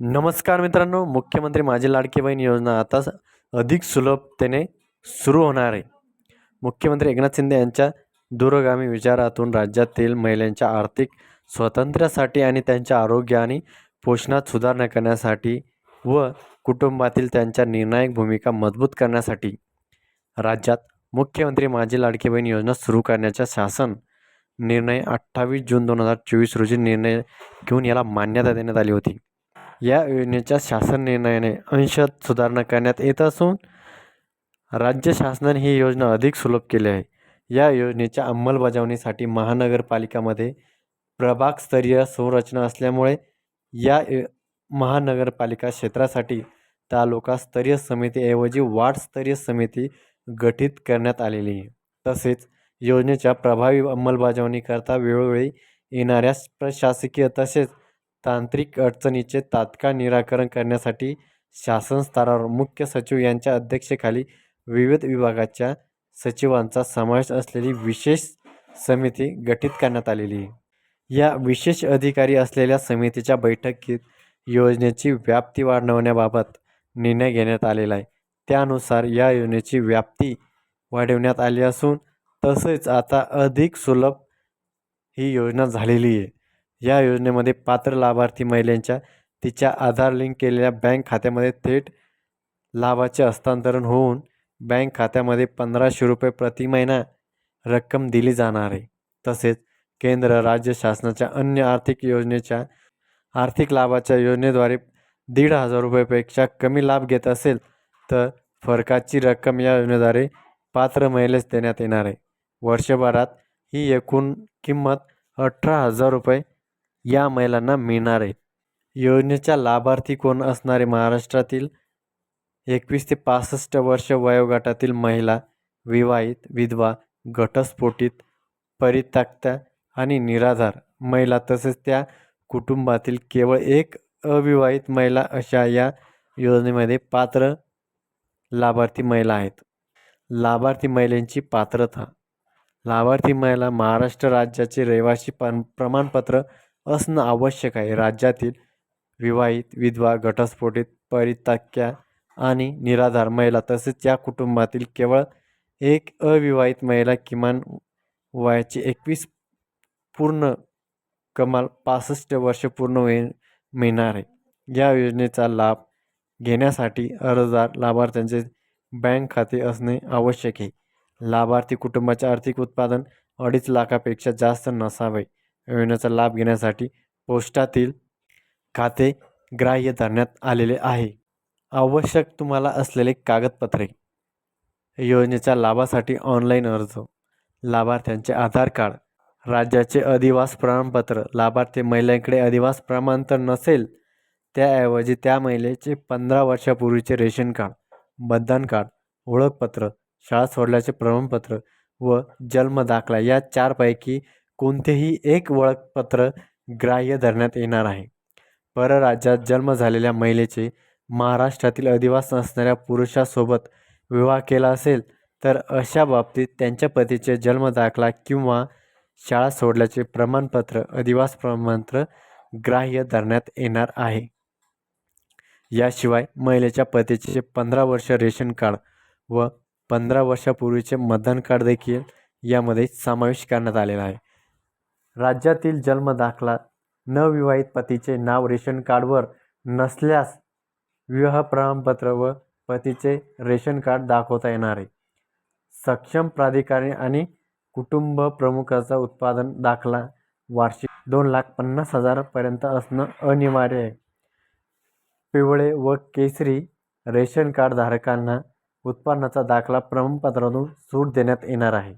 नमस्कार मित्रांनो मुख्यमंत्री माझी लाडकी बहीण योजना आता अधिक सुलभतेने सुरू होणार आहे. मुख्यमंत्री एकनाथ शिंदे यांच्या दूरगामी विचारातून राज्यातील महिलांच्या आर्थिक स्वातंत्र्यासाठी आणि त्यांच्या आरोग्य आणि पोषणात सुधारणा करण्यासाठी व कुटुंबातील त्यांच्या निर्णायक भूमिका मजबूत करण्यासाठी राज्यात मुख्यमंत्री माझी लाडकी बहीण योजना सुरू करण्याचा शासन निर्णय अठ्ठावीस जून दोन हजार चोवीस रोजी निर्णय घेऊन याला मान्यता देण्यात आली होती. या योजनेच्या शासन निर्णयाने अंशात सुधारणा करण्यात येत असून राज्य शासनाने ही योजना अधिक सुलभ केली आहे. या योजनेच्या अंमलबजावणीसाठी महानगरपालिकामध्ये प्रभागस्तरीय संरचना असल्यामुळे या महानगरपालिका क्षेत्रासाठी तालुकास्तरीय समितीऐवजी वार्डस्तरीय समिती गठीत करण्यात आलेली आहे. तसेच योजनेच्या प्रभावी अंमलबजावणीकरता वेळोवेळी येणाऱ्या प्रशासकीय तसेच तांत्रिक अडचणीचे तात्काळ निराकरण करण्यासाठी शासन स्तरावर मुख्य सचिव यांच्या अध्यक्षतेखाली विविध विभागाच्या सचिवांचा समावेश असलेली विशेष समिती गठीत करण्यात आलेली आहे. या विशेष अधिकारी असलेल्या समितीच्या बैठकीत योजनेची व्याप्ती वाढवण्याबाबत निर्णय घेण्यात आलेला आहे. त्यानुसार या योजनेची व्याप्ती वाढवण्यात आली असून तसेच आता अधिक सुलभ ही योजना झालेली आहे. या योजनेमध्ये पात्र लाभार्थी महिलांच्या तिच्या आधार लिंक केलेल्या बँक खात्यामध्ये थेट लाभाचे हस्तांतरण होऊन बँक खात्यामध्ये पंधराशे रुपये प्रति महिना रक्कम दिली जाणार आहे. तसेच केंद्र राज्य शासनाच्या अन्य आर्थिक योजनेच्या आर्थिक लाभाच्या योजनेद्वारे दीड हजार रुपयेपेक्षा कमी लाभ घेत असेल तर फरकाची रक्कम या योजनेद्वारे पात्र महिलेस देण्यात येणार आहे. वर्षभरात ही एकूण किंमत अठरा हजार रुपये या महिलांना मिळणार आहे योजनेच्या लाभार्थी कोण असणारे? महाराष्ट्रातील एकवीस ते पासष्ट वर्ष वयोगटातील महिला विवाहित विधवा घटस्फोटित परित्यक्त्या आणि निराधार महिला तसेच त्या कुटुंबातील केवळ एक अविवाहित महिला अशा या योजनेमध्ये पात्र लाभार्थी महिला आहेत. लाभार्थी महिलांची पात्रता. लाभार्थी महिला महाराष्ट्र राज्याचे रहिवासी प प्रमाणपत्र असणं आवश्यक आहे. राज्यातील विवाहित विधवा घटस्फोटित परित्यक्त्या आणि निराधार महिला तसेच या कुटुंबातील केवळ एक अविवाहित महिला किमान वयाची एकवीस पूर्ण कमाल पासष्ट वर्ष पूर्ण होईल मिळणार आहे. या योजनेचा लाभ घेण्यासाठी अर्जदार लाभार्थ्यांचे बँक खाते असणे आवश्यक आहे. लाभार्थी कुटुंबाचे आर्थिक उत्पादन अडीच लाखापेक्षा जास्त नसावे. योजनेचा लाभ घेण्यासाठी पोस्टातील खाते ग्राह्य धरण्यात आलेले आहे. आवश्यक तुम्हाला असलेले कागदपत्रे योजनेच्या लाभासाठी ऑनलाईन अर्ज लाभार्थ्यांचे आधार कार्ड राज्याचे अधिवास प्रमाणपत्र लाभार्थी महिलांकडे अधिवास प्रमाणपत्र नसेल त्याऐवजी त्या महिलेचे पंधरा वर्षापूर्वीचे रेशन कार्ड मतदान कार्ड ओळखपत्र शाळा सोडल्याचे प्रमाणपत्र व जन्म दाखला या चारपैकी कोणतेही एक ओळखपत्र ग्राह्य धरण्यात येणार आहे. परराज्यात जन्म झालेल्या महिलेचे महाराष्ट्रातील अधिवास असणाऱ्या पुरुषासोबत विवाह केला असेल तर अशा बाबतीत त्यांच्या पतीचे जन्म दाखला किंवा शाळा सोडल्याचे प्रमाणपत्र अधिवास प्रमाणपत्र ग्राह्य धरण्यात येणार आहे. याशिवाय महिलेच्या पतीचे पंधरा वर्ष रेशन कार्ड व पंधरा वर्षापूर्वीचे मतदान कार्ड देखील यामध्ये समावेश करण्यात आलेला आहे. राज्यातील जन्मदाखला नवविवाहित पतीचे नाव रेशन कार्डवर नसल्यास विवाह प्रमाणपत्र व पतीचे रेशन कार्ड दाखवता येणार आहे. सक्षम प्राधिकारी आणि कुटुंब प्रमुखाचा उत्पादन दाखला वार्षिक दोन लाख पन्नास हजारापर्यंत असणं अनिवार्य आहे. पिवळे व केसरी रेशन कार्ड धारकांना उत्पन्नाचा दाखला प्रमाणपत्रातून सूट देण्यात येणार आहे.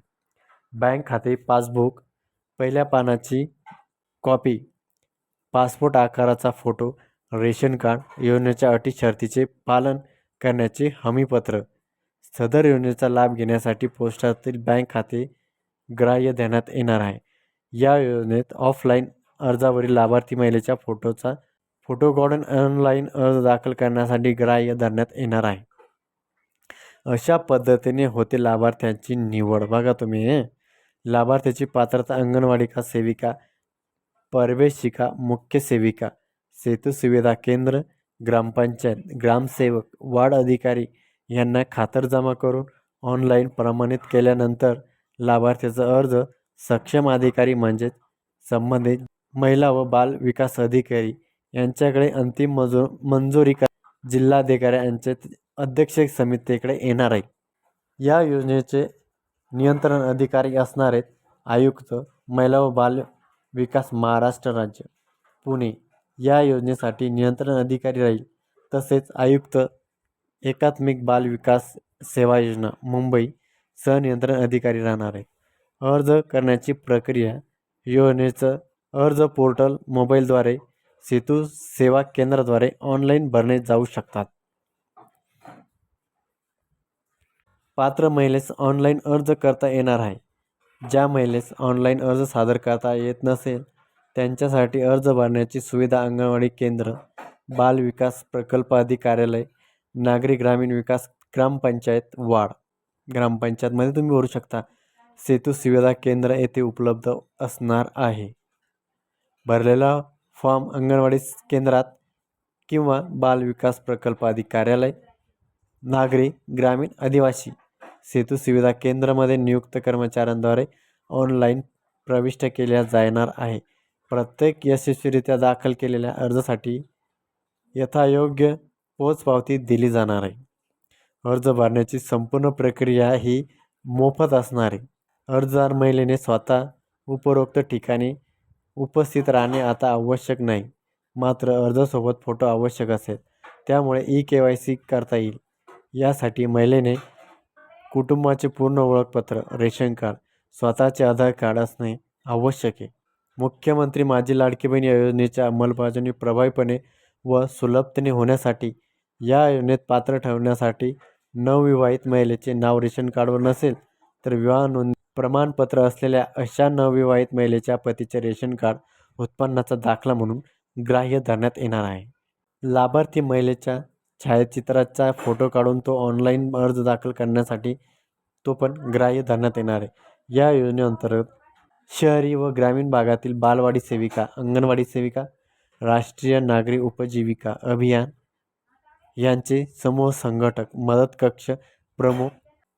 बँक खाते पासबुक पहिल्या पानाची कॉपी पासपोर्ट आकाराचा फोटो रेशन कार्ड योजनेच्या अटी शर्तीचे पालन करण्याचे हमीपत्र सदर योजनेचा लाभ घेण्यासाठी पोस्टातील बँक खाते ग्राह्य देण्यात येणार आहे. या योजनेत ऑफलाईन अर्जावरील लाभार्थी महिलेच्या फोटोचा फोटो काढून ऑनलाईन अर्ज दाखल करण्यासाठी ग्राह्य धरण्यात येणार आहे. अशा पद्धतीने होते लाभार्थ्यांची निवड. बघा तुम्ही लाभार्थ्याची पात्रता अंगणवाडीका सेविका परवेशिका मुख्य सेविका सेतू सुविधा केंद्र ग्रामपंचायत ग्रामसेवक वार्ड अधिकारी यांना खातरजमा करून ऑनलाईन प्रमाणित केल्यानंतर लाभार्थीचा अर्ज सक्षम अधिकारी म्हणजेच संबंधित महिला व बाल विकास अधिकारी यांच्याकडे अंतिम मजू मंजुरी कर जिल्हाधिकारी यांच्या अध्यक्ष समितीकडे येणार आहे. या योजनेचे नियंत्रण अधिकारी असणारे आयुक्त महिला व बाल विकास महाराष्ट्र राज्य पुणे. या योजनेसाठी नियंत्रण अधिकारी राहील. तसेच आयुक्त एकात्मिक बाल विकास सेवा योजना मुंबई सहनियंत्रण अधिकारी राहणार आहे. अर्ज करण्याची प्रक्रिया योजनेचं अर्ज पोर्टल मोबाईलद्वारे सेतू सेवा केंद्राद्वारे ऑनलाईन भरणे जाऊ शकतात. पात्र महिलेस ऑनलाईन अर्ज करता येणार आहे. ज्या महिलेस ऑनलाईन अर्ज सादर करता येत नसेल त्यांच्यासाठी अर्ज भरण्याची सुविधा अंगणवाडी केंद्र बाल विकास प्रकल्प अधिकार्यालय नागरी ग्रामीण विकास ग्रामपंचायत वाढ ग्रामपंचायतमध्ये तुम्ही भरू शकता. सेतू सुविधा केंद्र येथे उपलब्ध असणार आहे. भरलेला फॉर्म अंगणवाडी केंद्रात किंवा बाल विकास प्रकल्प अधिकार्यालय नागरी ग्रामीण आदिवासी सेतू सुविधा केंद्रामध्ये नियुक्त कर्मचाऱ्यांद्वारे ऑनलाईन प्रविष्ट केल्या जाणार आहे. प्रत्येक यशस्वीरित्या दाखल केलेल्या अर्जासाठी यथायोग्य पोचपावती दिली जाणार आहे. अर्ज भरण्याची संपूर्ण प्रक्रिया ही मोफत असणार आहे. अर्जदार महिलेने स्वतः उपरोक्त ठिकाणी उपस्थित राहणे आता आवश्यक नाही. मात्र अर्जासोबत फोटो आवश्यक असेल. त्यामुळे ई के वाय सी करता येईल. यासाठी महिलेने कुटुंबाचे पूर्ण ओळखपत्र रेशन कार्ड स्वतःचे आधार कार्ड असणे आवश्यक आहे. मुख्यमंत्री माझी लाडकी बहीण या योजनेच्या अंमलबजावणी प्रभावीपणे व सुलभतेने होण्यासाठी या योजनेत पात्र ठरवण्यासाठी नवविवाहित महिलेचे नाव रेशन कार्डवर नसेल तर विवाह नोंद प्रमाणपत्र असलेल्या अशा नवविवाहित महिलेच्या पतीचे रेशन कार्ड उत्पन्नाचा दाखला म्हणून ग्राह्य धरण्यात येणार आहे. लाभार्थी महिलेच्या छायाचित्राचा फोटो काढून तो ऑनलाईन अर्ज दाखल करण्यासाठी तो पण ग्राह्य धरण्यात येणार आहे. या योजनेअंतर्गत शहरी व ग्रामीण भागातील बालवाडी सेविका अंगणवाडी सेविका राष्ट्रीय नागरी उपजीविका अभियान यांचे समूह संघटक मदत कक्ष प्रमुख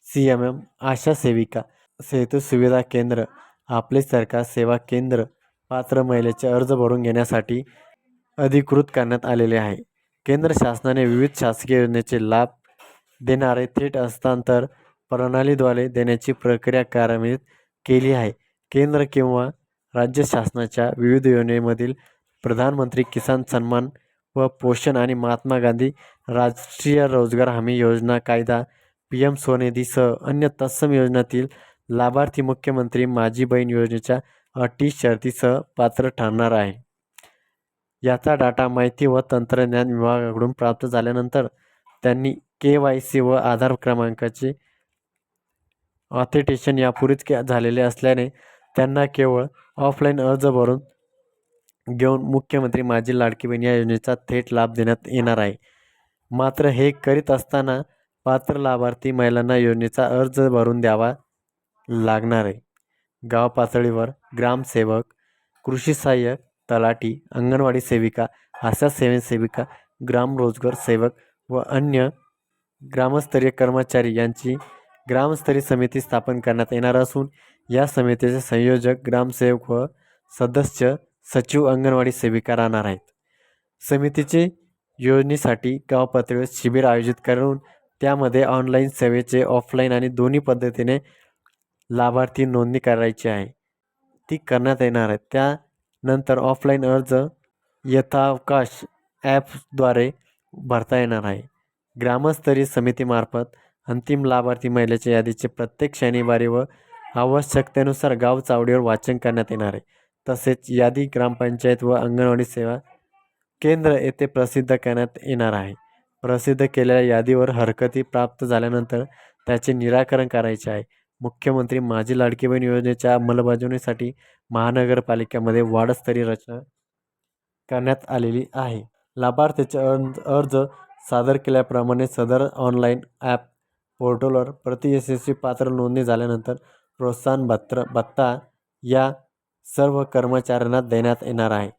सी एम एम आशा सेविका सेतू सुविधा केंद्र आपले सरकार सेवा केंद्र पात्र महिलेचे अर्ज भरून घेण्यासाठी अधिकृत करण्यात आलेले आहे. केंद्र शासनाने विविध शासकीय योजनेचे लाभ देणारे थेट हस्तांतर प्रणालीद्वारे देण्याची प्रक्रिया कार्यान्वित केली आहे. केंद्र किंवा राज्य शासनाच्या विविध योजनेमधील प्रधानमंत्री किसान सन्मान व पोषण आणि महात्मा गांधी राष्ट्रीय रोजगार हमी योजना कायदा पी एम स्वनिधीसह अन्य तत्सम योजनातील लाभार्थी मुख्यमंत्री माझी बहीण योजनेच्या अटी शर्तीसह पात्र ठरणार आहे. याचा डाटा माहिती व तंत्रज्ञान विभागाकडून प्राप्त झाल्यानंतर त्यांनी के वाय सी व आधार क्रमांकाचे ऑथेटेशन यापूर्वीच के झालेले असल्याने त्यांना केवळ ऑफलाईन अर्ज भरून घेऊन मुख्यमंत्री माझी लाडकी बहीण या योजनेचा थेट लाभ देण्यात येणार आहे. मात्र हे करीत असताना पात्र लाभार्थी महिलांना योजनेचा अर्ज भरून द्यावा लागणार आहे. गाव पातळीवर ग्रामसेवक कृषी सहाय्यक तलाठी अंगणवाडी सेविका आशा सेविका ग्राम रोजगार सेवक व अन्य ग्रामस्तरीय कर्मचारी यांची ग्रामस्तरीय समिती स्थापन करण्यात येणार असून या समितीचे संयोजक ग्रामसेवक व सदस्य सचिव अंगणवाडी सेविका राहणार आहेत. समितीचे योजनेसाठी गाव पातळीवर शिबिर आयोजित करून त्यामध्ये ऑनलाईन सेवेचे ऑफलाईन आणि दोन्ही पद्धतीने लाभार्थी नोंदणी करायची आहे. ती करण्यात येणार आहे. नंतर ऑफलाईन अर्ज यथावकाश ॲपद्वारे भरता येणार आहे. ग्रामस्तरीय समितीमार्फत अंतिम लाभार्थी महिलेच्या यादीचे प्रत्येक शनिवारी व आवश्यकतेनुसार गाव चावडीवर वाचन करण्यात येणार आहे. तसेच यादी ग्रामपंचायत व अंगणवाडी सेवा केंद्र येथे प्रसिद्ध करण्यात येणार आहे. प्रसिद्ध केलेल्या यादीवर हरकती प्राप्त झाल्यानंतर त्याचे निराकरण करायचे आहे. मुख्यमंत्री माझी लाडकी बहीण योजनेच्या अंमलबजावणीसाठी महानगरपालिकेमध्ये वाढस्तरीय रचना करण्यात आलेली आहे. लाभार्थीचे अर्ज अर्ज सादर केल्याप्रमाणे सदर ऑनलाईन ॲप पोर्टलवर प्रति यशस्वी पात्र नोंदणी झाल्यानंतर प्रोत्साहन भत्र भत्ता या सर्व कर्मचाऱ्यांना देण्यात येणार आहे.